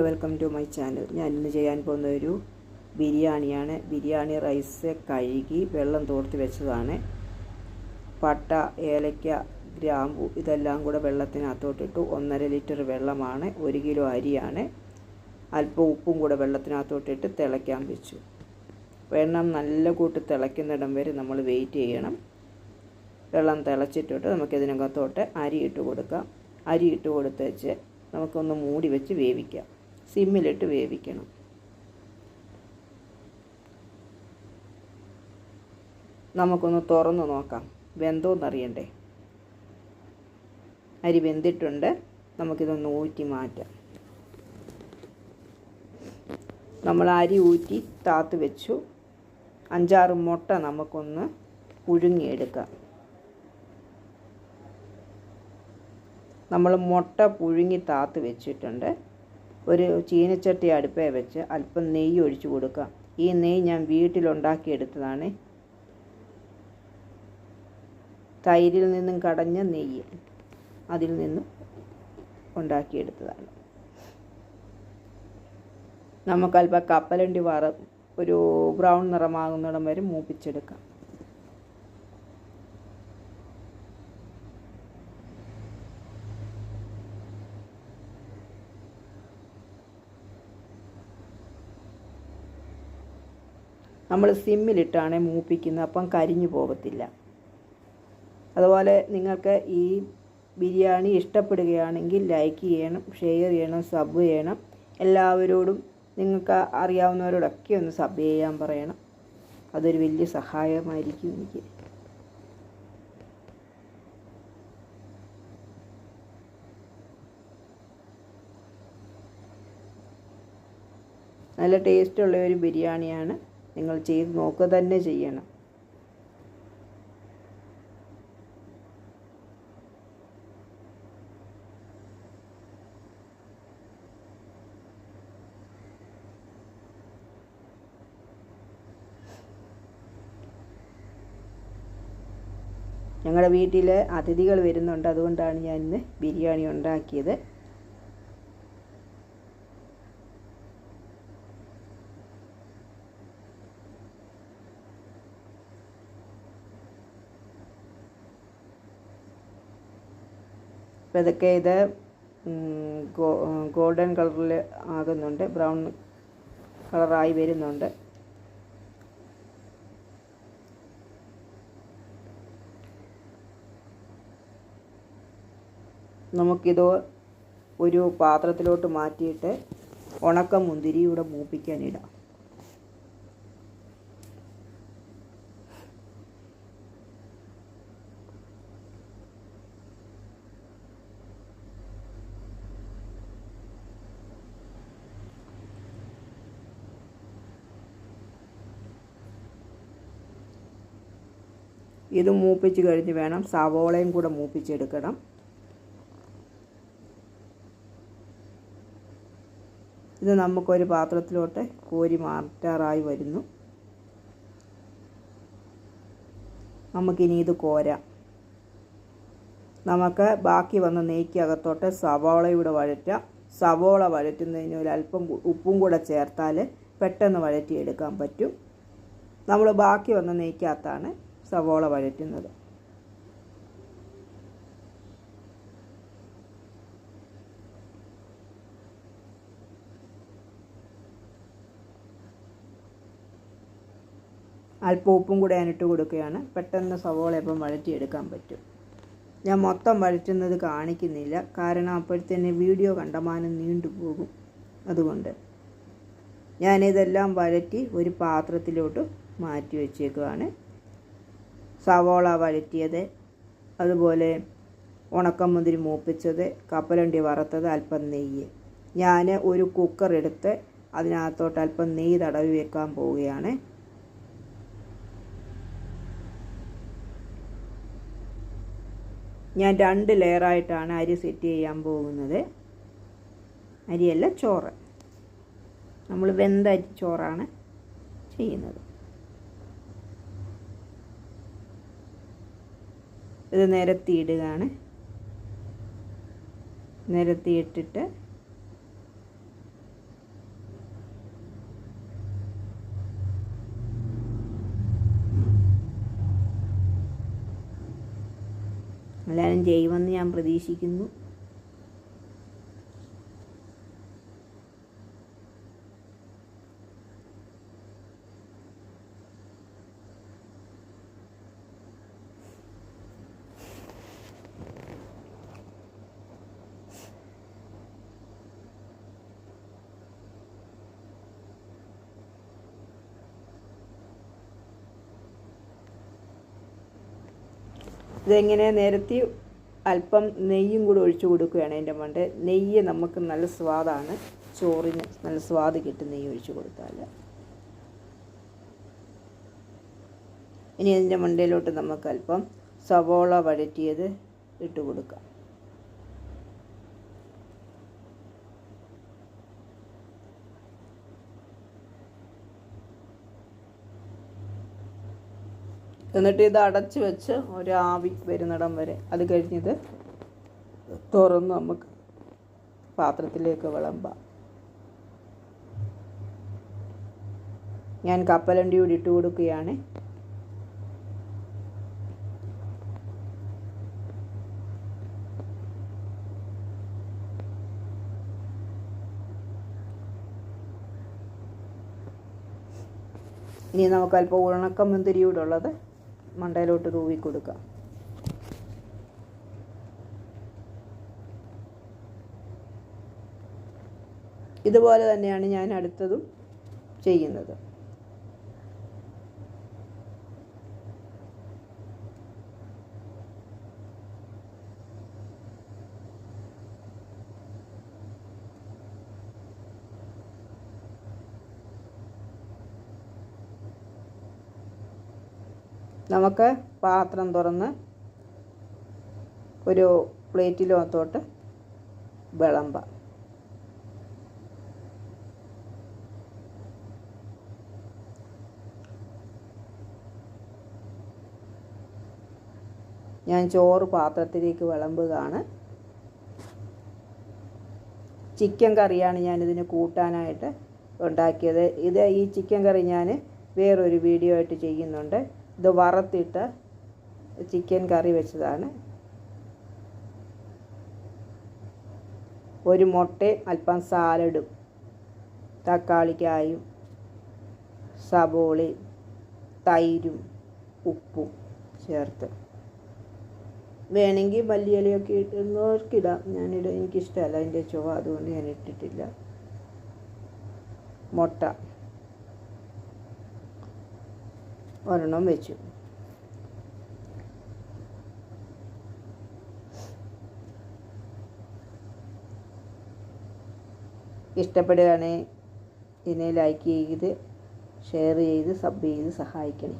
Welcome to my channel. ഞാൻ ഇന്ന് ചെയ്യാൻ പോകുന്ന ഒരു ബിരിയാണിയാണ്. ബിരിയാണി റൈസ് കഴുകി വെള്ളം തോർത്ത് വെച്ചതാണ്. പട്ട ഏലക്ക ഗ്രാമ്പു ഇതെല്ലാം കൂടെ വെള്ളത്തിനകത്തോട്ടിട്ടു ഒന്നര ലിറ്റർ വെള്ളമാണ് ഒരു കിലോ അരിയാണ്. അല്പം ഉപ്പും കൂടെ വെള്ളത്തിനകത്തോട്ടിട്ട് തിളയ്ക്കാൻ വെച്ചു. വെള്ളം നല്ല കൂട്ട് തിളയ്ക്കുന്നിടം വരെ നമ്മൾ വെയിറ്റ് ചെയ്യണം. വെള്ളം തിളച്ചിട്ടിട്ട് നമുക്കിതിനകത്തോട്ട് അരി ഇട്ട് കൊടുക്കാം. അരി ഇട്ട് കൊടുത്തേച്ച് നമുക്കൊന്ന് മൂടി വെച്ച് വേവിക്കാം. സിമ്മിലിട്ട് വേവിക്കണം. നമുക്കൊന്ന് തുറന്ന് നോക്കാം. വെന്തോന്നറിയണ്ടേ? അരി വെന്തിട്ടുണ്ട്. നമുക്കിതൊന്ന് ഊറ്റി മാറ്റാം. നമ്മൾ അരി ഊറ്റി താത്ത് വെച്ചു. അഞ്ചാറ് മുട്ട നമുക്കൊന്ന് പുഴുങ്ങിയെടുക്കാം. നമ്മൾ മുട്ട പുഴുങ്ങി താത്ത് വെച്ചിട്ടുണ്ട്. ഒരു ചീനച്ചട്ടി അടുപ്പേ വെച്ച് അല്പം നെയ്യ് ഒഴിച്ചു കൊടുക്കുക ഈ നെയ്യ് ഞാൻ വീട്ടിലുണ്ടാക്കിയെടുത്തതാണ് തൈരിൽ നിന്നും കടഞ്ഞ നെയ്യ് അതിൽ നിന്നും ഉണ്ടാക്കിയെടുത്തതാണ് നമുക്കല്പം കപ്പലണ്ടി വറ ഒരു ബ്രൗൺ നിറമാകുന്നിടം വരെ മൂപ്പിച്ചെടുക്കാം. നമ്മൾ സിമ്മിലിട്ടാണ് മൂപ്പിക്കുന്നത് അപ്പം കരിഞ്ഞു പോകത്തില്ല. അതുപോലെ നിങ്ങൾക്ക് ഈ ബിരിയാണി ഇഷ്ടപ്പെടുകയാണെങ്കിൽ ലൈക്ക് ചെയ്യണം ഷെയർ ചെയ്യണം സബ് ചെയ്യണം. എല്ലാവരോടും നിങ്ങൾക്ക് അറിയാവുന്നവരോടൊക്കെ ഒന്ന് സബ് ചെയ്യാൻ പറയണം. അതൊരു വലിയ സഹായമായിരിക്കും എനിക്ക്. നല്ല ടേസ്റ്റുള്ള ഒരു ബിരിയാണിയാണ്. നിങ്ങൾ ചെയ്ത് നോക്കുക തന്നെ ചെയ്യണം. ഞങ്ങളുടെ വീട്ടിൽ അതിഥികൾ വരുന്നുണ്ട്. അതുകൊണ്ടാണ് ഞാൻ ഇന്ന് ബിരിയാണി ഉണ്ടാക്കിയത്. അപ്പോൾ ഇതൊക്കെ ഇത് ഗോൾഡൻ കളറിൽ ആകുന്നുണ്ട്. ബ്രൗൺ കളറായി വരുന്നുണ്ട്. നമുക്കിത് ഒരു പാത്രത്തിലോട്ട് മാറ്റിയിട്ട് ഉണക്ക മുന്തിരി ഇവിടെ മൂപ്പിക്കാനിടാം ഇത് മൂപ്പിച്ച് കഴിഞ്ഞ് വേണം സവോളയും കൂടെ മൂപ്പിച്ചെടുക്കണം. ഇത് നമുക്കൊരു പാത്രത്തിലോട്ട് കോരി മാറ്റാറായി വരുന്നു. നമുക്കിനി ഇത് കോരാം. നമുക്ക് ബാക്കി വന്ന നെയ്ക്കകത്തോട്ട് സവോളയുടെ വഴറ്റാം. സവോള വഴറ്റുന്നതിന് അല്പം ഉപ്പും കൂടെ ചേർത്താൽ പെട്ടെന്ന് വഴറ്റിയെടുക്കാൻ പറ്റും. നമ്മൾ ബാക്കി വന്ന നെയ്ക്കകത്താണ് സവോള വഴറ്റുന്നത്. അല്പം ഉപ്പും കൂടെ ഞാനിട്ട് കൊടുക്കുകയാണ്. പെട്ടെന്ന് സവോള ഇപ്പം വഴറ്റിയെടുക്കാൻ പറ്റും. ഞാൻ മൊത്തം വഴറ്റുന്നത് കാണിക്കുന്നില്ല. കാരണം അപ്പോഴത്തേന് വീഡിയോ കണ്ടമാനം നീണ്ടുപോകും അതുകൊണ്ട് ഞാനിതെല്ലാം വഴറ്റി ഒരു പാത്രത്തിലോട്ട് മാറ്റി വെച്ചേക്കുവാണ്. സവോള വഴറ്റിയത് അതുപോലെ ഉണക്കമുന്തിരി മൂപ്പിച്ചത് കപ്പലണ്ടി വറുത്തത് അല്പം നെയ്യ്. ഞാൻ ഒരു കുക്കർ എടുത്ത് അതിനകത്തോട്ട് അല്പം നെയ്യ് തടവി വെക്കാൻ പോവുകയാണ്. ഞാൻ രണ്ട് ലെയറായിട്ടാണ് അരി സെറ്റ് ചെയ്യാൻ പോകുന്നത്. അരിയല്ല ചോറ്. നമ്മൾ വെന്ത അരി ചോറാണ് ചെയ്യുന്നത്. ഇത് നിരത്തിയിടുകയാണ് നിരത്തിയിട്ടിട്ട് എല്ലാവരും ചെയ്യുമെന്ന് ഞാൻ പ്രതീക്ഷിക്കുന്നു. ഇതെങ്ങനെ നിരത്തി അല്പം നെയ്യും കൂടി ഒഴിച്ചു കൊടുക്കുകയാണ് അതിന്റെ മണ്ട. നെയ്യ് നമുക്ക് നല്ല സ്വാദാണ്. ചോറിന് നല്ല സ്വാദ് കിട്ടും നെയ്യ് ഒഴിച്ചു കൊടുത്താൽ. ഇനി അതിന്റെ മണ്ടയിലോട്ട് നമുക്ക് അല്പം സവോള വഴറ്റിയത് ഇട്ട് കൊടുക്കാം. എന്നിട്ട് ഇത് അടച്ച് വെച്ച് ഒരു ആവി വരുന്നിടം വരെ. അത് കഴിഞ്ഞിത് തുറന്ന് നമുക്ക് പാത്രത്തിലേക്ക് വിളമ്പാം. ഞാൻ കപ്പലണ്ടി കൂടി ഇട്ട് കൊടുക്കുകയാണ്. ഇനി നമുക്ക് അല്പം ഉണക്കം മുന്തിരി കൂടെ ഉള്ളത് മണ്ടയിലോട്ട് തൂവി കൊടുക്കുക ഇതുപോലെ തന്നെയാണ് ഞാൻ അടുത്തതും ചെയ്യുന്നത്. നമുക്ക് പാത്രം തുറന്ന് ഒരു പ്ലേറ്റിലോത്തോട്ട് വിളമ്പാം. ഞാൻ ചോറ് പാത്രത്തിലേക്ക് വിളമ്പുകയാണ്. ചിക്കൻ കറിയാണ് ഞാനിതിന് കൂട്ടാനായിട്ട് ഉണ്ടാക്കിയത്. ഇത് ഈ ചിക്കൻ കറി ഞാൻ വേറൊരു വീഡിയോ ആയിട്ട് ചെയ്യുന്നുണ്ട്. ഇത് വറുത്തിട്ട് ചിക്കൻ കറി വെച്ചതാണ്. ഒരു മുട്ടയും അല്പം സാലഡും തക്കാളിക്കായും സബോളയും തൈരും ഉപ്പും ചേർത്ത്. വേണമെങ്കിൽ മല്ലിയിലയൊക്കെ ഇടുന്നവർക്കിടാം. ഞാനിട എനിക്കിഷ്ടമല്ല. അതിന്റെ ചുവ അതുകൊണ്ട് ഞാൻ ഇട്ടിട്ടില്ല. മുട്ട. ഒരെണ്ണം വെച്ചു. ഇഷ്ടപ്പെടുകയാണെങ്കിൽ ഇതിനെ ലൈക്ക് ചെയ്ത് ഷെയർ ചെയ്ത് സബ് ചെയ്ത് സഹായിക്കണേ.